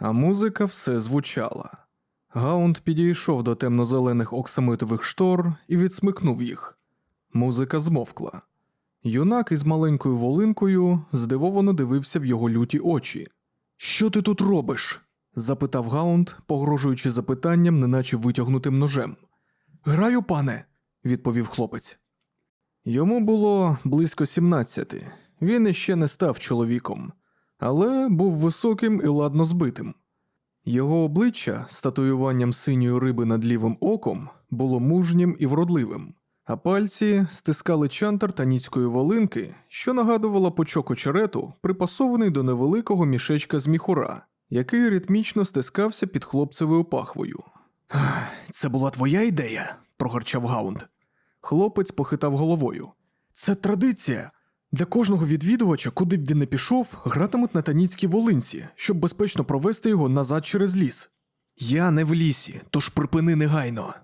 а музика все звучала. Гаунд підійшов до темно-зелених оксамитових штор і відсмикнув їх. Музика змовкла. Юнак із маленькою волинкою здивовано дивився в його люті очі. Що ти тут робиш? запитав Гаунд, погрожуючи запитанням, неначе витягнутим ножем. Граю, пане, відповів хлопець. Йому було близько сімнадцяти. Він іще не став чоловіком, але був високим і ладно збитим. Його обличчя з татуюванням синьої риби над лівим оком було мужнім і вродливим, а пальці стискали чантар таніцької волинки, що нагадувала пучок очерету, припасований до невеликого мішечка з міхура, який ритмічно стискався під хлопцевою пахвою. Це була твоя ідея, прогорчав Гаунд. Хлопець похитав головою. Це традиція. Для кожного відвідувача, куди б він не пішов, гратимуть на таніцькій волинці, щоб безпечно провести його назад через ліс. Я не в лісі, тож припини негайно,